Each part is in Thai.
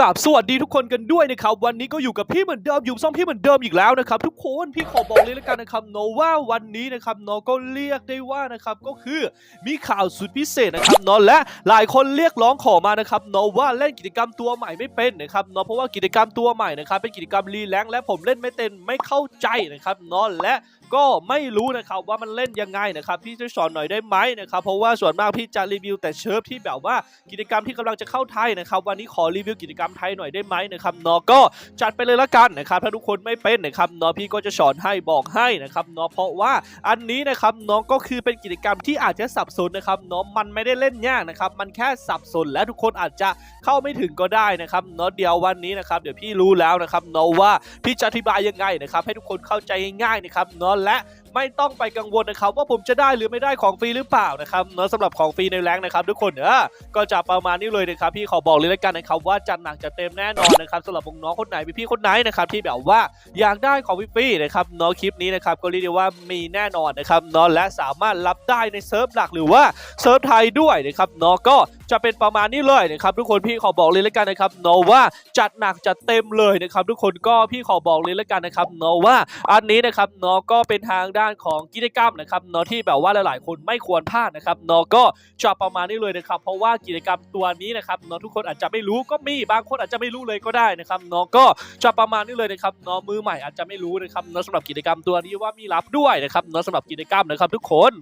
กับสวัสดีทุกคนกันด้วยนะครับวันนี้ก็อยู่กับพี่เหมือนเดิมอยู่ซ่อมพี่เหมือนเดิมอีกแล้วนะครับทุกคนพี่ขอบอกเลยแล้วกันนะครับเนว่าวันนี้นะครับนาะก็เรียกได้ว่านะครับก็คือมีข่าวสุดพิเศษนะครับนาะและหลายคนเรียกร้องขอมานะครับนาะว่าเล่นกิจกรรมตัวใหม่ไม่เป็นนะครับนาะเพราะว่ากิจกรรมตัวใหม่นะครับเป็นกิจกรรมรีแลงและผมเล่นไม่เป็นไม่เข้าใจนะครับนาะและก็ไม่รู้นะครับว่ามันเล่นยังไงนะครับพี่ช่วยสอนหน่อยได้ไหมนะครับเพราะว่าส่วนมากพี่จะรีวิวแต่เชิฟที่แบบว่ากิจกรรมที่กำลังจะเข้าไทยนะครับวันนี้ขอรีวิวกิจกรรมไทยหน่อยได้ไหมนะครับเนาะก็จัดไปเลยละกันนะครับถ้าทุกคนไม่เป็นนะครับเนาะพี่ก็จะสอนให้บอกให้นะครับเนาะเพราะว่าอันนี้นะครับเนาะก็คือเป็นกิจกรรมที่อาจจะสับสนนะครับเนาะมันไม่ได้เล่นยากนะครับมันแค่สับสนและทุกคนอาจจะเข้าไม่ถึงก็ได้นะครับเนาะเดี๋ยววันนี้นะครับเดี๋ยวพี่รู้แล้วนะครับเนาะว่าพี่จะอธิบายยังไงนะครับให้ทุกคนเข้าใจง่ายๆนะครับเนาะและไม่ต้องไปกังวลนะครับว่าผมจะได้หรือไม่ได้ของฟรีหรือเปล่านะครับเนอะสำหรับของฟรีในแรงนะครับ ทุกคนเออก็จะประมาณนี้เลยนะครับพี่ขอบอกเลยแล้วกันนะครับว่าจัดหนักจะเต็มแน่นอนนะครับสำหรับน้องคนไหนพี่ๆคนไหนนะครับที่แบบว่าอยากได้ของพี่พี่นะครับน้องคลิปนี้นะครับก็เรียกได้ว่ามีแน่นอนนะครับน้องและสามารถรับได้ในเซิร์ฟหลักหรือว่าเซิร์ฟไทยด้วยนะครับน้องก็ จะเป็นประมาณนี้เลยนะครับทุกคนพี่ขอบอกเลยแล้วกันนะครับเนว่าจัดหนักจัดเต็มเลยนะครับทุกคนก็พี่ขอบอกเลยแล้วกันนะครับเนว่าอันนี้นะครับเนาะก็เป็นทางด้านของกิจกรรมนะครับเนาะที่แบบว่าหลาย ๆ คนไม่ควรพลาดนะครับเนาะก็จะประมาณนี้เลยนะครับ เพราะว่ากิจกรรมตัวนี้นะครับเนาะทุกคนอาจจะไม่รู้ก็มีบางคนอาจจะไม่รู้เลยก็ได้นะครับเนาะก็จะประมาณนี้เลยนะครับเนาะมือใหม่อาจจะไม่รู้นะครับเนาะสำหรับกิจกรรมตัวนี้ว่ามีรับด้วยนะครับเนาะสำหรับกิจกรรมนะครับทุกคน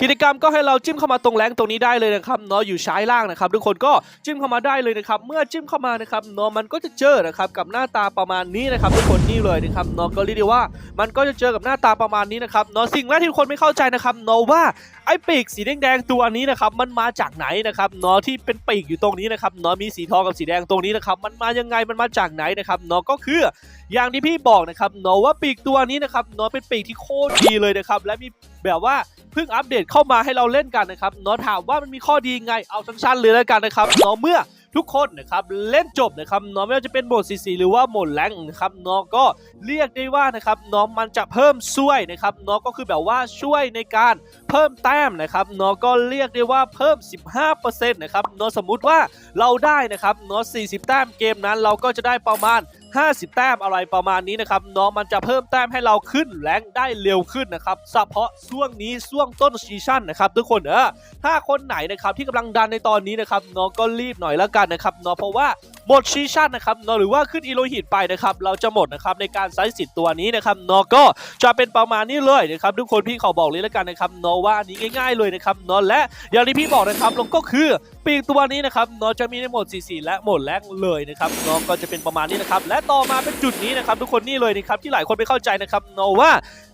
กิจกรรมก็ให้เราจิ้มเข้ามาตรงแรงตรงนี้ได้เลยนะครับเนาะอยู่ซ้ายล่างนะครับทุกคนก็จิ้มเข้ามาได้เลยนะครับเมื่อจิ้มเข้ามานะครับเนาะมันก็จะเจอนะครับกับหน้าตาประมาณนี้นะครับทุกคนนี่เลยนะครับเนาะก็เรียกได้ว่า มันก็จะเจอกับหน้าตาประมาณนี้นะครับเนาะสิ่งแรกที่ทุกคนไม่เข้าใจนะครับเนาะว่าไอ้ปีกสีแดงๆตัวนี้นะครับมันมาจากไหนนะครับเนาะที่เป็นปีกอยู่ตรงนี้นะครับเนาะมีสีทองกับสีแดงตรงนี้นะครับมันมายังไงมันมาจากไหนนะครับเนาะก็คืออย่างที่พี่บอกนะครับเนาะว่าปีกตัวนี้นะครับเนาะเป็นปีกที่โคตรดีเลยนะครับและมี แบบว่าเพิ่งอัปเดตเข้ามาให้เราเล่นกันนะครับเนาะถามว่ามันมีข้อดีไงเอาสั้นๆเลยแล้วกันนะครับเนาะเมื่อทุกคนนะครับเล่นจบนะครับเนาะไม่ว่าจะเป็นโหมด CC หรือว่าโหมดแรงนะครับเนาะก็เรียกได้ว่านะครับเนาะมันจะเพิ่มช่วยนะครับเนาะก็คือแบบว่าช่วยในการเพิ่มแต้มนะครับเนาะก็เรียกได้ว่าเพิ่ม 15%นะครับเนาะสมมุติว่าเราได้นะครับเนาะ40 แต้มเกมนั้นเราก็จะได้ประมาณ 50 แต้มอะไรประมาณนี้นะครับเนาะมันจะเพิ่มแต้มให้เราขึ้นแรงได้เร็วขึ้นนะครับเฉพาะช่วงนี้ช่วงต้นซีซั่นนะครับทุกคนเออถ้าคนไหนนะครับที่กำลังดันในตอนนี้นะครับเนาะก็รีบหน่อยแล้วกันนะครับเนาะเพราะว่าหมดซีซั่นนะครับเนาะหรือว่าขึ้นอีโลหิตไปนะครับเราจะหมดนะครับในการใช้สิทธิ์ตัวนี้นะครับเนาะก็จะเป็นประมาณนี้เลยนะครับทุกคนพี่ขอบอกเลยแล้วกันนะครับเนาะว่านี้ง่าย ๆเลยนะครับเนาะและอย่างที่พี่บอกนะครับลงก็คือปีกตัวนี้นะครับเนาะจะมีในโหมด CC และโหมดแรงเลยนะครับนาะก็จะเป็นประมาณนี้นะครับและต่อมาเป็นจุดนี้นะครับทุกคนนี่เลยนะครับที่หลายคนไม่เข้าใจนะครับเนาะว่า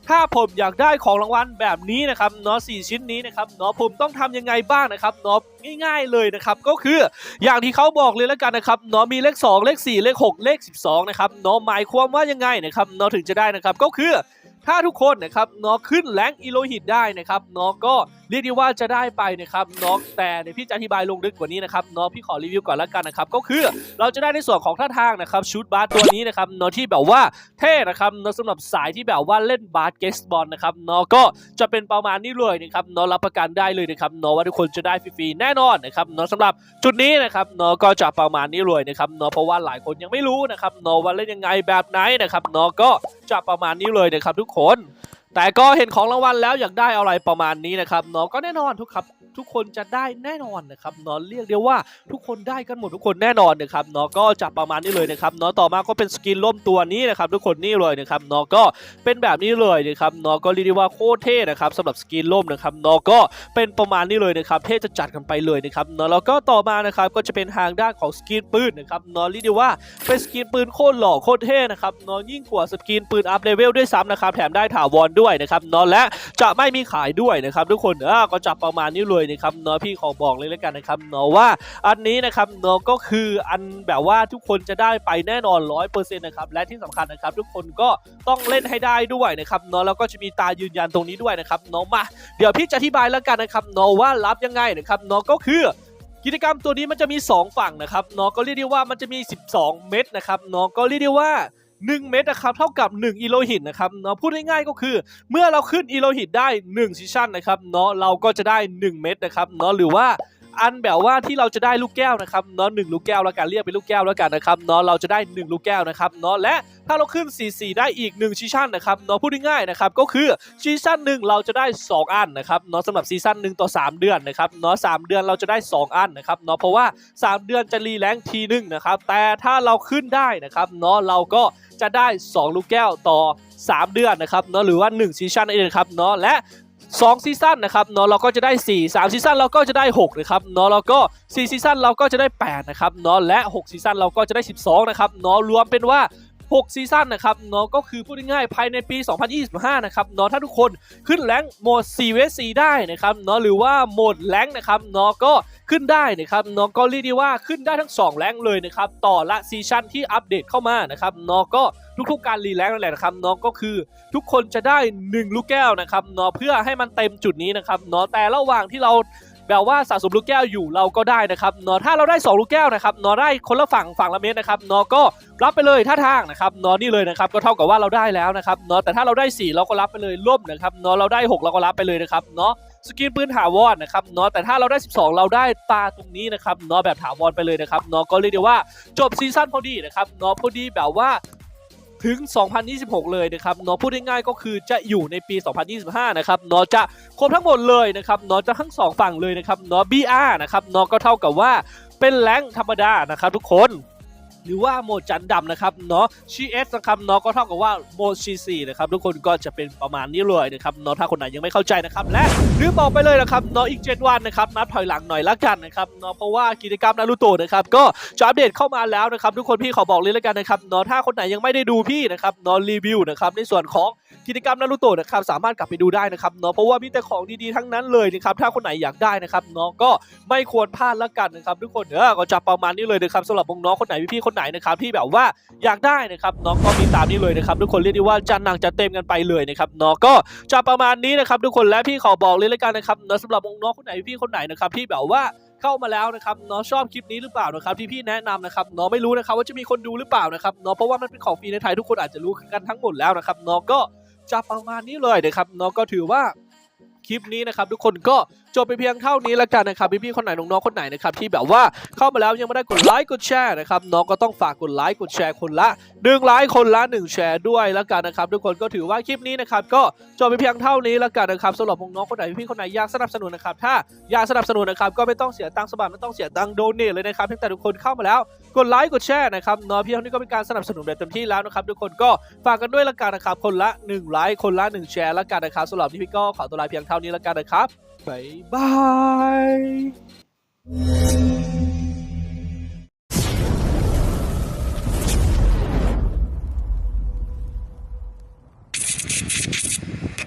ถ้าผมอยากได้ของรางวัลแบบนี้นะครับเนาะสชิ้นนี้นะครับเนาะผมต้องทำยังไงบ้างนะครับเนาะง่ายๆเลยนะครับก็คืออย่างที่เขาบอกเลยแล้วกันนะครับเนาะมีเลข 2 เลข 4 เลข 6 เลข 12นะครับเนาะหมายความว่ายังไงนะครับเนาะถึงจะได้นะครับก็คือถ้าทุกคนนะครับเนาะขึ้นแรงอีโลหิตได้นะครับเนาะก็ เรียกได้ว่าจะได้ไปนะครับเนาะแต่เดี๋ยวพี่จะอธิบายลงลึกกว่านี้นะครับเนาะพี่ขอรีวิวก่อนละกันนะครับก็คือเราจะได้ในส่วนของท่าทางนะครับชุดบาสตัวนี้นะครับเนาะที่แบบว่าเท่นะครับเนาะสำหรับสายที่แบบว่าเล่นบาสเกสบอลนะครับเนาะก็จะเป็นประมาณนี้เลยนะครับเนาะรับประกันได้เลยนะครับเนาะว่าทุกคนจะได้ฟรีๆแน่นอนนะครับเนาะสำหรับจุดนี้นะครับเนาะก็จะประมาณนี้เลยนะครับเนาะเพราะว่าหลายคนยังไม่รู้นะครับเนาะว่าเล่นยังไงแบบไหนนะครับเนาะก็จะประมาณนี้เลยนะครับทุกคน แต่ก็เห็นของรางวัลแล้วอยากได้อะไรประมาณนี้นะครับเนาะก็แน่นอนทุกครับ ทุกคนจะได้แน่นอนนะครับเนาะเรียกได้ว่าทุกคนได้กันหมดทุกคนแน่นอนนะครับเนาะก็จะประมาณนี้เลยนะครับเนาะต่อมาก็เป็นสกินล่มตัวนี้นะครับทุกคนนี่เลยนะครับเนาะก็เป็นแบบนี้เลยนะครับเนาะก็เรียกได้ว่าโคตรเท่นะครับสำหรับสกินล่มนะครับเนาะก็เป็นประมาณนี้เลยนะครับเท่จะจัดกันไปเลยนะครับเนาะแล้วก็ต่อมานะครับก็จะเป็นทางด้านของสกินปืนนะครับเนาะเรียกได้ว่าเป็นสกินปืนโคตรหล่อโคตรเท่นะครับเนาะยิ่งกว่าสกินปืนอัพเลเวลด้วยซ้ำนะครับแถมได้ถาวรด้วยนะครับเนาะและจะไม่มีขายด้วยนะครับทุกคนเออก็จับประมาณนี้เลยนะครับเนาะพี่ขอบอกเลยแล้วกันนะครับเนาะว่าอันนี้นะครับเนาะก็คืออันแบบว่าทุกคนจะได้ไปแน่นอนร้อยเปอร์เซ็นต์นะครับและที่สำคัญนะครับทุกคนก็ต้องเล่นให้ได้ด้วยนะครับเนาะแล้วก็จะมีตายืนยันตรงนี้ด้วยนะครับเนาะมาเดี๋ยวพี่จะอธิบายแล้วกันนะครับเนาะว่ารับยังไงนะครับเนาะก็คือกิจกรรมตัวนี้มันจะมี 2 ฝั่งนะครับเนาะก็เรียกได้ว่ามันจะมี 12 เม็ดนะครับเนาะก็เรียกได้ว่า 1 เม็ดนะครับเท่ากับ 1 อิโลหิตนะครับเนาะพูดง่ายๆก็คือ เมื่อเราขึ้นอิโลหิตได้1ซิชั่นนะครับเนาะเราก็จะได้ 1 เม็ดนะครับเนาะหรือว่า อันแบบว่าที่เราจะได้ลูกแก้วนะครับเนาะหนึ่งลูกแก้วแล้วกันเรียกเป็นลูกแก้วแล้วกันนะครับเนาะเราจะได้หนึ่งลูกแก้วนะครับเนาะและถ้าเราขึ้น 4 4 ได้อีก 1ซีซั่นนะครับเนาะพูดง่ายๆนะครับก็คือซีซั่นหนึ่งเราจะได้ 2 อันนะครับเนาะสำหรับซีซั่นหนึ่งต่อ 3 เดือนนะครับเนาะสามเดือนเราจะได้ 2 อันนะครับเนาะเพราะว่า 3 เดือนจะรีแรงค์ทีหนึ่งนะครับแต่ถ้าเราขึ้นได้นะครับเนาะเราก็จะได้ 2 ลูกแก้วต่อ 3 เดือนนะครับเนาะหรือว่า1ซีซั่นนั่นเองครับเนาะและ 2ซีซั่นนะครับเนาะเราก็จะได้ 4 3ซีซั่นเราก็จะได้6นะครับเนาะแล้วก็4ซีซั่นเราก็จะได้8นะครับเนาะและ6ซีซั่นเราก็จะได้ 12นะครับเนาะรวมเป็นว่า 6 ซีซั่นนะครับเนาะก็คือพูดง่ายๆภายในปี 2025 นะครับเนาะถ้าทุกคนขึ้นแรงโหมด 4 vs 4 ได้นะครับเนาะหรือว่าโหมดแรงนะครับเนาะก็ขึ้นได้นะครับเนาะก็เรียกได้ว่าขึ้นได้ทั้ง 2 แรงเลยนะครับต่อละซีซั่นที่อัปเดตเข้ามานะครับเนาะก็ทุกๆการรีแรงค์นั่นแหละนะครับเนาะก็คือทุกคนจะได้ 1 ลูกแก้วนะครับเนาะเพื่อให้มันเต็มจุดนี้นะครับเนาะแต่ระหว่างที่เรา แบบว่าสะสมลูกแก้วอยู่เราก็ได้นะครับเนาะถ้าเราได้ 2 ลูกแก้วนะครับเนาะได้คนละฝั่งฝั่งละเม็ดนะครับเนาะก็รับไปเลยท่าทางนะครับเนาะนี่เลยนะครับก็เท่ากับว่าเราได้แล้วนะครับเนาะแต่ถ้าเราได้ 4 เราก็รับไปเลยล่มนะครับเนาะเราได้ 6 เราก็รับไปเลยนะครับเนาะสกินปืนถาวรนะครับเนาะแต่ถ้าเราได้ 12 เราได้ตาตรงนี้นะครับเนาะแบบถาวรไปเลยนะครับเนาะก็เรียกได้ว่าจบซีซั่นพอดีนะครับเนาะพอดีแบบว่า ถึง 2026 เลยนะครับเนาะพูดง่ายๆก็คือจะอยู่ในปี 2025 นะครับเนาะจะครบทั้งหมดเลยนะครับเนาะจะทั้งสองฝั่งเลยนะครับเนาะ BR นะครับเนาะก็เท่ากับว่าเป็นแรงธรรมดานะครับทุกคน หรือว่าโหมดจันดำนะครับเนาะ CS นะครับเนาะก็เท่ากับว่าโหมด C4 นะครับทุกคนก็จะเป็นประมาณนี้เลยนะครับเนาะถ้าคนไหนยังไม่เข้าใจนะครับและลืมบอกไปเลยนะครับเนาะอีก 7 วันนะครับนับถอยหลังหน่อยละกันนะครับเนาะเพราะว่ากิจกรรมนารูโตะนะครับก็จะอัปเดตเข้ามาแล้วนะครับทุกคนพี่ขอบอกเลยละกันนะครับเนาะถ้าคนไหนยังไม่ได้ดูพี่นะครับเนาะรีวิวนะครับในส่วนของกิจกรรมนารูโตะนะครับสามารถกลับไปดูได้นะครับเนาะเพราะว่ามีแต่ของดีๆทั้งนั้นเลยนะครับถ้าคนไหนอยากได้นะครับเนาะก็ไม่ควรพลาดละกันนะครับทุกคนเออก็จะประมาณนี้เลยนะครับสำหรับน้องๆคนไหนพี่ๆคนไหนนะครับที่แบบว่าอยากได้นะครับเนาะก็มีตามนี้เลยนะครับทุกคนเรียกได้ว่าจันหนังจะเต็มกันไปเลยนะครับเนาะก็จะประมาณนี้นะครับทุกคนและพี่ขอบอกเลยละกันนะครับเนาะสำหรับน้องๆคนไหนพี่ๆคนไหนนะครับที่แบบว่าเข้ามาแล้วนะครับเนาะชอบคลิปนี้หรือเปล่านะครับที่พี่แนะนำนะครับเนาะไม่รู้นะครับว่าจะมีคนดูหรือเปล่านะครับเนาะเพราะว่ามันเป็นของฟรีในไทยทุกคนอาจจะรู้กันทั้งหมดแล้วนะครับเนาะก็ จะประมาณนี้เลยนะครับน้องก็ถือว่า คลิปนี้นะครับทุกคนก็จบไปเพียงเท่านี้แล้วกันนะครับพี่ๆคนไหนน้องๆคนไหนนะครับที่แบบว่าเข้ามาแล้วยังไม่ได้กดไลค์กดแชร์นะครับเนาะก็ต้องฝากกดไลค์กดแชร์คนละหนึ่งไลค์คนละหนึ่งแชร์ด้วยแล้วกันนะครับทุกคนก็ถือว่าคลิปนี้นะครับก็จบไปเพียงเท่านี้แล้วกันนะครับสำหรับน้องๆคนไหนพี่ๆคนไหนอยากสนับสนุนนะครับถ้าอยากสนับสนุนนะครับก็ไม่ต้องเสียตังค์สมัครไม่ต้องเสียตังค์โดเนทเลยนะครับเพียงแต่ทุกคนเข้ามาแล้วกดไลค์กดแชร์นะครับนาะเพียงเท่านี้ก็เป็นการสนับสนุนแบบเต็มที่แล้วนะครับทุกคนก็ฝากกันด้วยละกันนะครับคนละ1ไลค์คนละ1แชร์ละกันนะครับสำหรับที่พี่ก็ขอตัวลาเพียงเท่านี้ละกันนะครับบ๊ายบาย